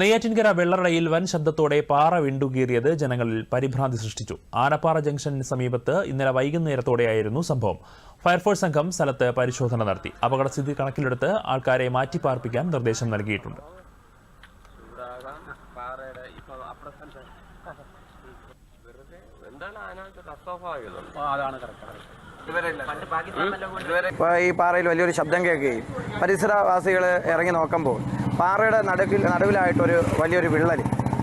നെയ്യാറ്റിൻകര വെള്ളറടയിൽ വൻ ശബ്ദത്തോടെ പാറ വിണ്ടുകീറിയത് ജനങ്ങളിൽ പരിഭ്രാന്തി സൃഷ്ടിച്ചു. ആനപ്പാറ ജംഗ്ഷന് സമീപത്ത് ഇന്നലെ വൈകുന്നേരത്തോടെയായിരുന്നു സംഭവം. ഫയർഫോഴ്സ് സംഘം സ്ഥലത്ത് പരിശോധന നടത്തി. അപകടസ്ഥിതി കണക്കിലെടുത്ത് ആൾക്കാരെ മാറ്റിപ്പാർപ്പിക്കാൻ നിർദ്ദേശം നൽകിയിട്ടുണ്ട്. ഇപ്പോൾ ഈ പാറയിൽ വലിയൊരു ശബ്ദം കേൾക്കുകയും പരിസരവാസികൾ ഇറങ്ങി നോക്കുമ്പോൾ പാറയുടെ നടുക്കിൽ നടുവിലായിട്ടൊരു വലിയൊരു വിള്ളൽ.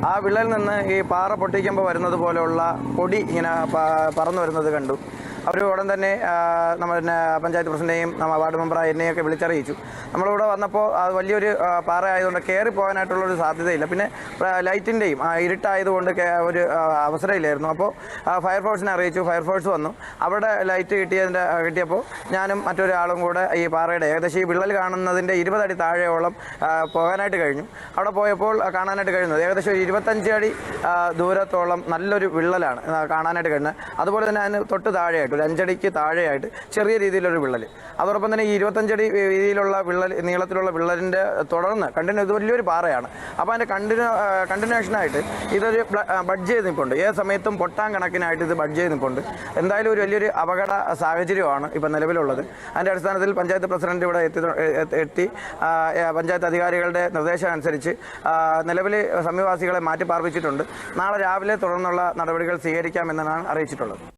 ആ വിള്ളലിൽ നിന്ന് ഈ പാറ പൊട്ടിക്കുമ്പോൾ വരുന്നത് പോലെയുള്ള പൊടി ഇങ്ങനെ പറന്നു വരുന്നത് കണ്ടു. അവർ ഉടൻ തന്നെ നമ്മൾ പഞ്ചായത്ത് പ്രസിഡന്റിനെയും വാർഡ് മെമ്പറായ എന്നെയൊക്കെ വിളിച്ചറിയിച്ചു. നമ്മളിവിടെ വന്നപ്പോൾ അത് വലിയൊരു പാറ ആയതുകൊണ്ട് കയറി പോകാനായിട്ടുള്ളൊരു സാധ്യതയില്ല. പിന്നെ ലൈറ്റിന്റെയും ഇരുട്ടായതുകൊണ്ട് ഒരു അവസരമില്ലായിരുന്നു. അപ്പോൾ ഫയർഫോഴ്സിനെ അറിയിച്ചു. ഫയർഫോഴ്സ് വന്നു. അവിടെ ലൈറ്റ് കിട്ടിയതിന്റെ കിട്ടിയപ്പോൾ ഞാനും മറ്റൊരാളും കൂടെ ഈ പാറയുടെ ഏകദേശം ഈ വിള്ളൽ കാണുന്നതിന്റെ ഇരുപതടി താഴെയോളം പോകാനായിട്ട് കഴിഞ്ഞു. അവിടെ പോയപ്പോൾ കാണാനായിട്ട് കഴിയുന്നത് ഏകദേശം ഒരു ഇരുപത്തഞ്ച് അടി ദൂരത്തോളം നല്ലൊരു വിള്ളലാണ് കാണാനായിട്ട് കഴിഞ്ഞത്. അതുപോലെ തന്നെ അതിന് തൊട്ട് താഴെയായിട്ട് ഒരു അഞ്ചടിക്ക് താഴെയായിട്ട് ചെറിയ രീതിയിലൊരു വിള്ളൽ അതോടൊപ്പം തന്നെ ഈ ഇരുപത്തഞ്ചടി രീതിയിലുള്ള വിള്ളൽ നീളത്തിലുള്ള വിള്ളലിന്റെ തുടർന്ന് കണ്ടിന്യൂ ഇത് വലിയൊരു പാറയാണ്. അപ്പോൾ അതിന്റെ കണ്ടിന്യൂ കണ്ടിന്യൂഷനായിട്ട് ഇതൊരു ബഡ്ജ് ചെയ്ത് നിൽപ്പുണ്ട് ഏത് സമയത്തും പൊട്ടാൻ കണക്കിനായിട്ട് ഇത് ബഡ്ജ് ചെയ്ത് നിൽപ്പുണ്ട് എന്തായാലും ഒരു വലിയൊരു അപകട സാഹചര്യമാണ് ഇപ്പം നിലവിലുള്ളത്. അതിന്റെ അടിസ്ഥാനത്തിൽ പഞ്ചായത്ത് പ്രസിഡന്റ് ഇവിടെ എത്തി എത്തി- പഞ്ചായത്ത് അധികാരികളുടെ നിർദ്ദേശം അനുസരിച്ച് നിലവിൽ സമീപവാസികളെ മാറ്റി പാർപ്പിച്ചിട്ടുണ്ട് നാളെ രാവിലെ തുടർന്നുള്ള നടപടികൾ സ്വീകരിക്കാമെന്നാണ് അറിയിച്ചിട്ടുള്ളത്.